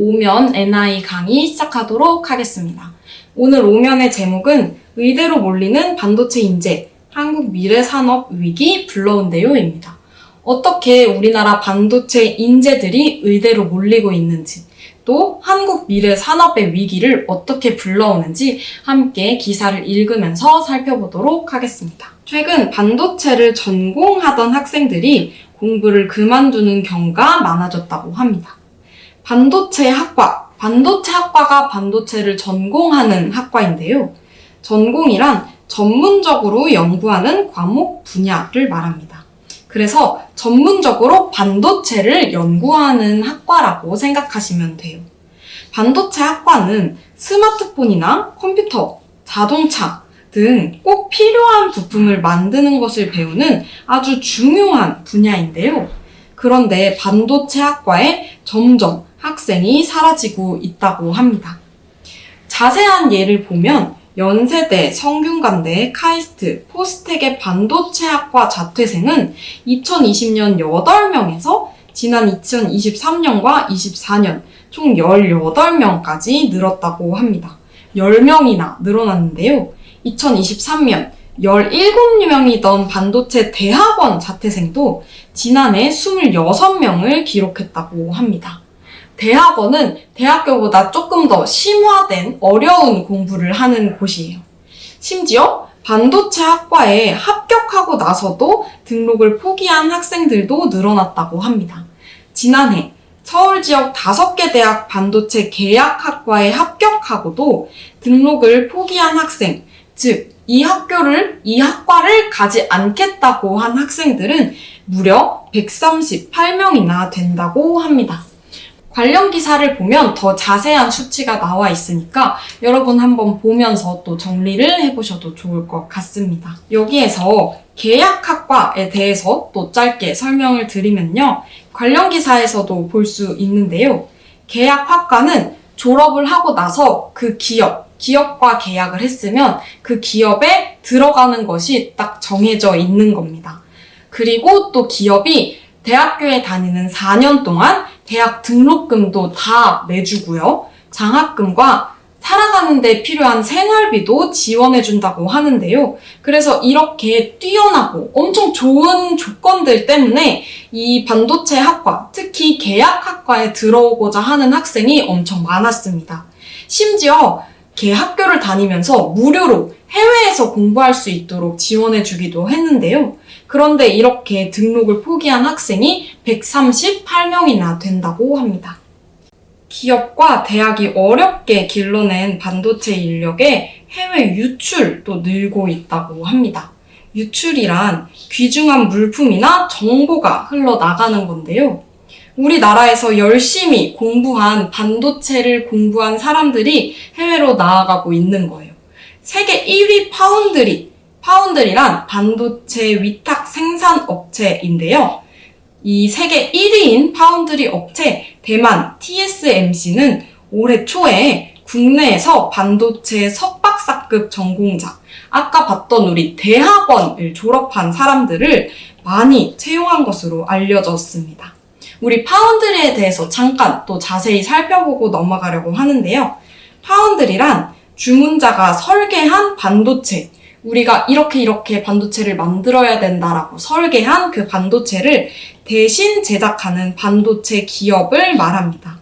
오면 NI 강의 시작하도록 하겠습니다. 오늘 오면의 제목은 의대로 몰리는 반도체 인재, 한국 미래 산업 위기 불러온 대요입니다. 어떻게 우리나라 반도체 인재들이 의대로 몰리고 있는지, 또 한국 미래 산업의 위기를 어떻게 불러오는지 함께 기사를 읽으면서 살펴보도록 하겠습니다. 최근 반도체를 전공하던 학생들이 공부를 그만두는 경우가 많아졌다고 합니다. 반도체 학과, 반도체 학과가 반도체를 전공하는 학과인데요. 전공이란 전문적으로 연구하는 과목 분야를 말합니다. 그래서 전문적으로 반도체를 연구하는 학과라고 생각하시면 돼요. 반도체 학과는 스마트폰이나 컴퓨터, 자동차 등 꼭 필요한 부품을 만드는 것을 배우는 아주 중요한 분야인데요. 그런데 반도체 학과에 점점 학생이 사라지고 있다고 합니다. 자세한 예를 보면 연세대, 성균관대, 카이스트, 포스텍의 반도체학과 자퇴생은 2020년 8명에서 지난 2023년과 24년 총 18명까지 늘었다고 합니다. 10명이나 늘어났는데요. 2023년 17명이던 반도체 대학원 자퇴생도 지난해 26명을 기록했다고 합니다. 대학원은 대학교보다 조금 더 심화된 어려운 공부를 하는 곳이에요. 심지어 반도체 학과에 합격하고 나서도 등록을 포기한 학생들도 늘어났다고 합니다. 지난해 서울 지역 5개 대학 반도체 계약학과에 합격하고도 등록을 포기한 학생, 즉, 이 학교를, 이 학과를 가지 않겠다고 한 학생들은 무려 138명이나 된다고 합니다. 관련 기사를 보면 더 자세한 수치가 나와 있으니까 여러분 한번 보면서 또 정리를 해보셔도 좋을 것 같습니다. 여기에서 계약학과에 대해서 또 짧게 설명을 드리면요. 관련 기사에서도 볼 수 있는데요. 계약학과는 졸업을 하고 나서 그 기업, 기업과 계약을 했으면 그 기업에 들어가는 것이 딱 정해져 있는 겁니다. 그리고 또 기업이 대학교에 다니는 4년 동안 대학 등록금도 다 내주고요. 장학금과 살아가는데 필요한 생활비도 지원해준다고 하는데요. 그래서 이렇게 뛰어나고 엄청 좋은 조건들 때문에 이 반도체 학과, 특히 계약학과에 들어오고자 하는 학생이 엄청 많았습니다. 심지어 개 학교를 다니면서 무료로 해외에서 공부할 수 있도록 지원해주기도 했는데요. 그런데 이렇게 등록을 포기한 학생이 138명이나 된다고 합니다. 기업과 대학이 어렵게 길러낸 반도체 인력의 해외 유출도 늘고 있다고 합니다. 유출이란 귀중한 물품이나 정보가 흘러나가는 건데요. 우리나라에서 열심히 공부한 반도체를 공부한 사람들이 해외로 나아가고 있는 거예요. 세계 1위 파운드리, 파운드리란 반도체 위탁 생산 업체인데요. 이 세계 1위인 파운드리 업체 대만 TSMC는 올해 초에 국내에서 반도체 석박사급 전공자, 아까 봤던 우리 대학원을 졸업한 사람들을 많이 채용한 것으로 알려졌습니다. 우리 파운드리에 대해서 잠깐 또 자세히 살펴보고 넘어가려고 하는데요. 파운드리란 주문자가 설계한 반도체, 우리가 이렇게 이렇게 반도체를 만들어야 된다라고 설계한 그 반도체를 대신 제작하는 반도체 기업을 말합니다.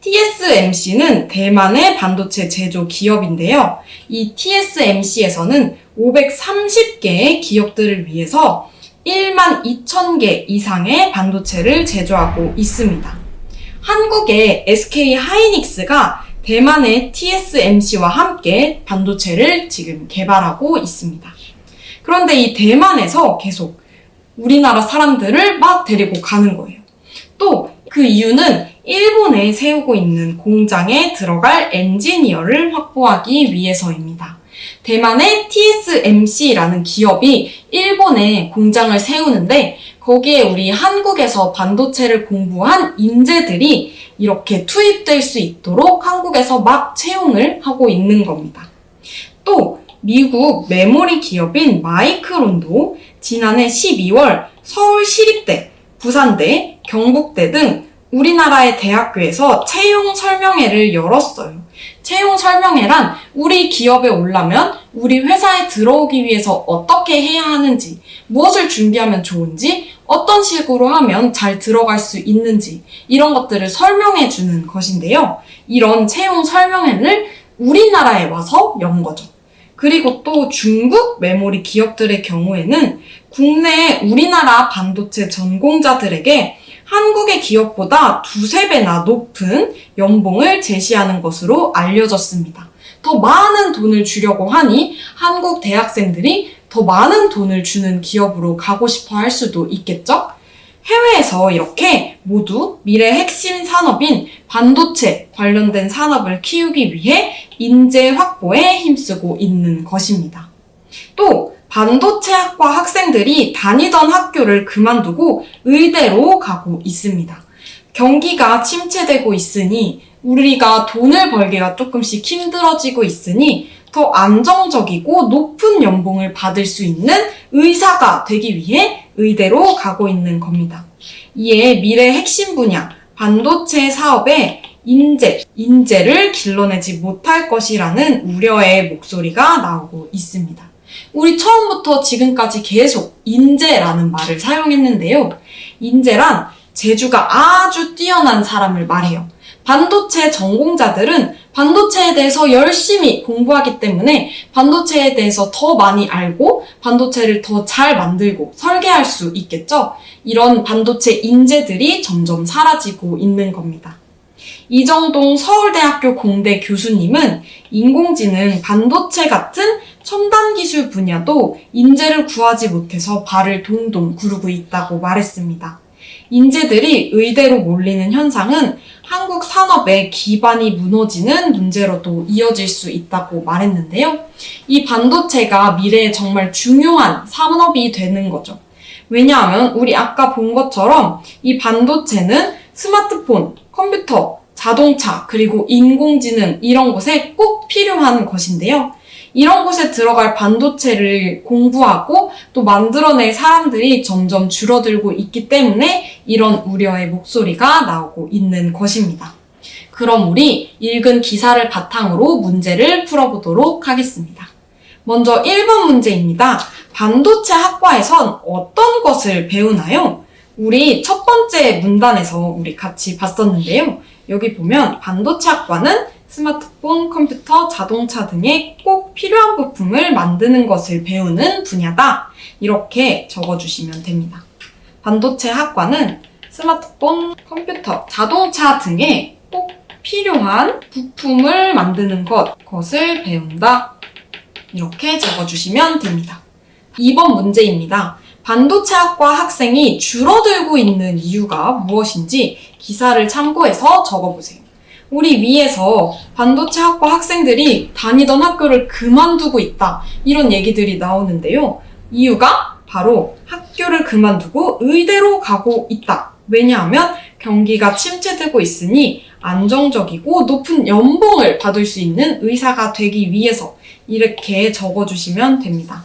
TSMC는 대만의 반도체 제조 기업인데요. 이 TSMC에서는 530개의 기업들을 위해서 1만 2천 개 이상의 반도체를 제조하고 있습니다. 한국의 SK 하이닉스가 대만의 TSMC와 함께 반도체를 지금 개발하고 있습니다. 그런데 이 대만에서 계속 우리나라 사람들을 막 데리고 가는 거예요. 또 그 이유는 일본에 세우고 있는 공장에 들어갈 엔지니어를 확보하기 위해서입니다. 대만의 TSMC라는 기업이 일본에 공장을 세우는데 거기에 우리 한국에서 반도체를 공부한 인재들이 이렇게 투입될 수 있도록 한국에서 막 채용을 하고 있는 겁니다. 또 미국 메모리 기업인 마이크론도 지난해 12월 서울 시립대, 부산대, 경북대 등 우리나라의 대학교에서 채용 설명회를 열었어요. 채용 설명회란 우리 기업에 오려면 우리 회사에 들어오기 위해서 어떻게 해야 하는지, 무엇을 준비하면 좋은지, 어떤 식으로 하면 잘 들어갈 수 있는지, 이런 것들을 설명해 주는 것인데요. 이런 채용 설명회를 우리나라에 와서 연 거죠. 그리고 또 중국 메모리 기업들의 경우에는 국내 우리나라 반도체 전공자들에게 한국의 기업보다 두세 배나 높은 연봉을 제시하는 것으로 알려졌습니다. 더 많은 돈을 주려고 하니 한국 대학생들이 더 많은 돈을 주는 기업으로 가고 싶어 할 수도 있겠죠? 해외에서 이렇게 모두 미래 핵심 산업인 반도체 관련된 산업을 키우기 위해 인재 확보에 힘쓰고 있는 것입니다. 또 반도체 학과 학생들이 다니던 학교를 그만두고 의대로 가고 있습니다. 경기가 침체되고 있으니 우리가 돈을 벌기가 조금씩 힘들어지고 있으니 더 안정적이고 높은 연봉을 받을 수 있는 의사가 되기 위해 의대로 가고 있는 겁니다. 이에 미래 핵심 분야 반도체 사업에 인재, 인재를 길러내지 못할 것이라는 우려의 목소리가 나오고 있습니다. 우리 처음부터 지금까지 계속 인재라는 말을 사용했는데요. 인재란 재주가 아주 뛰어난 사람을 말해요. 반도체 전공자들은 반도체에 대해서 열심히 공부하기 때문에 반도체에 대해서 더 많이 알고 반도체를 더 잘 만들고 설계할 수 있겠죠? 이런 반도체 인재들이 점점 사라지고 있는 겁니다. 이정동 서울대학교 공대 교수님은 인공지능, 반도체 같은 첨단 기술 분야도 인재를 구하지 못해서 발을 동동 구르고 있다고 말했습니다. 인재들이 의대로 몰리는 현상은 한국 산업의 기반이 무너지는 문제로도 이어질 수 있다고 말했는데요. 이 반도체가 미래에 정말 중요한 산업이 되는 거죠. 왜냐하면 우리 아까 본 것처럼 이 반도체는 스마트폰, 컴퓨터, 자동차, 그리고 인공지능 이런 곳에 꼭 필요한 것인데요. 이런 곳에 들어갈 반도체를 공부하고 또 만들어낼 사람들이 점점 줄어들고 있기 때문에 이런 우려의 목소리가 나오고 있는 것입니다. 그럼 우리 읽은 기사를 바탕으로 문제를 풀어보도록 하겠습니다. 먼저 1번 문제입니다. 반도체 학과에선 어떤 것을 배우나요? 우리 첫 번째 문단에서 우리 같이 봤었는데요. 여기 보면 반도체 학과는 스마트폰, 컴퓨터, 자동차 등의 꼭 필요한 부품을 만드는 것을 배우는 분야다. 이렇게 적어주시면 됩니다. 반도체 학과는 스마트폰, 컴퓨터, 자동차 등의 꼭 필요한 부품을 만드는 것, 것을 배운다. 이렇게 적어주시면 됩니다. 2번 문제입니다. 반도체 학과 학생이 줄어들고 있는 이유가 무엇인지 기사를 참고해서 적어보세요. 우리 위에서 반도체 학과 학생들이 다니던 학교를 그만두고 있다. 이런 얘기들이 나오는데요. 이유가 바로 학교를 그만두고 의대로 가고 있다. 왜냐하면 경기가 침체되고 있으니 안정적이고 높은 연봉을 받을 수 있는 의사가 되기 위해서 이렇게 적어주시면 됩니다.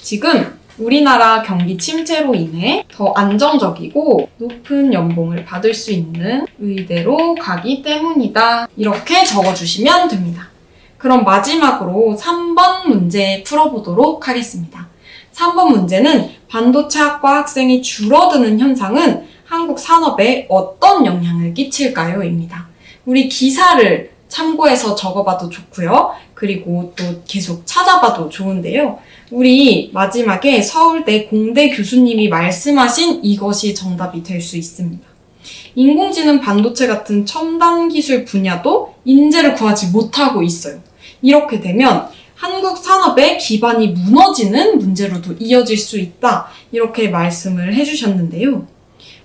지금 우리나라 경기 침체로 인해 더 안정적이고 높은 연봉을 받을 수 있는 의대로 가기 때문이다. 이렇게 적어주시면 됩니다. 그럼 마지막으로 3번 문제 풀어보도록 하겠습니다. 3번 문제는 반도체 학과 학생이 줄어드는 현상은 한국 산업에 어떤 영향을 끼칠까요? 입니다. 우리 기사를 참고해서 적어봐도 좋고요. 그리고 또 계속 찾아봐도 좋은데요. 우리 마지막에 서울대 공대 교수님이 말씀하신 이것이 정답이 될 수 있습니다. 인공지능 반도체 같은 첨단 기술 분야도 인재를 구하지 못하고 있어요. 이렇게 되면 한국 산업의 기반이 무너지는 문제로도 이어질 수 있다. 이렇게 말씀을 해주셨는데요.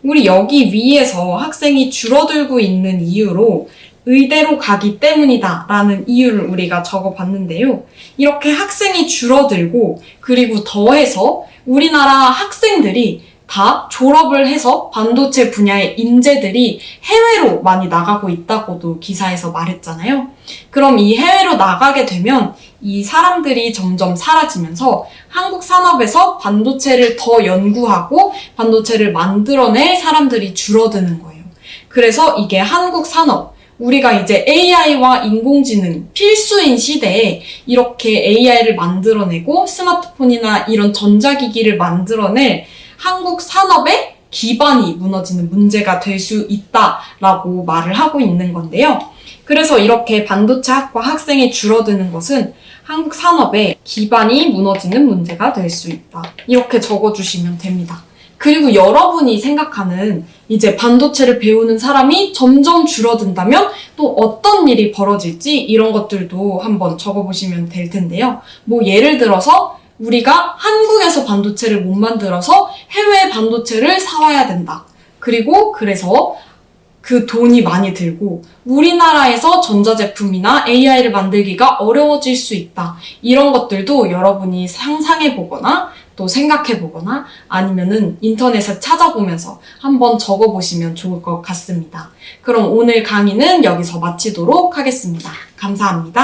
우리 여기 위에서 학생이 줄어들고 있는 이유로 의대로 가기 때문이다 라는 이유를 우리가 적어봤는데요. 이렇게 학생이 줄어들고 그리고 더해서 우리나라 학생들이 다 졸업을 해서 반도체 분야의 인재들이 해외로 많이 나가고 있다고도 기사에서 말했잖아요. 그럼 이 해외로 나가게 되면 이 사람들이 점점 사라지면서 한국 산업에서 반도체를 더 연구하고 반도체를 만들어낼 사람들이 줄어드는 거예요. 그래서 이게 한국 산업, 우리가 이제 AI와 인공지능 필수인 시대에 이렇게 AI를 만들어내고 스마트폰이나 이런 전자기기를 만들어낼 한국 산업의 기반이 무너지는 문제가 될 수 있다라고 말을 하고 있는 건데요. 그래서 이렇게 반도체 학과 학생이 줄어드는 것은 한국 산업의 기반이 무너지는 문제가 될 수 있다. 이렇게 적어주시면 됩니다. 그리고 여러분이 생각하는 이제 반도체를 배우는 사람이 점점 줄어든다면 또 어떤 일이 벌어질지 이런 것들도 한번 적어보시면 될 텐데요. 뭐 예를 들어서 우리가 한국에서 반도체를 못 만들어서 해외 반도체를 사와야 된다. 그리고 그래서 그 돈이 많이 들고 우리나라에서 전자제품이나 AI를 만들기가 어려워질 수 있다. 이런 것들도 여러분이 상상해 보거나 또 생각해 보거나 아니면은 인터넷에 찾아보면서 한번 적어 보시면 좋을 것 같습니다. 그럼 오늘 강의는 여기서 마치도록 하겠습니다. 감사합니다.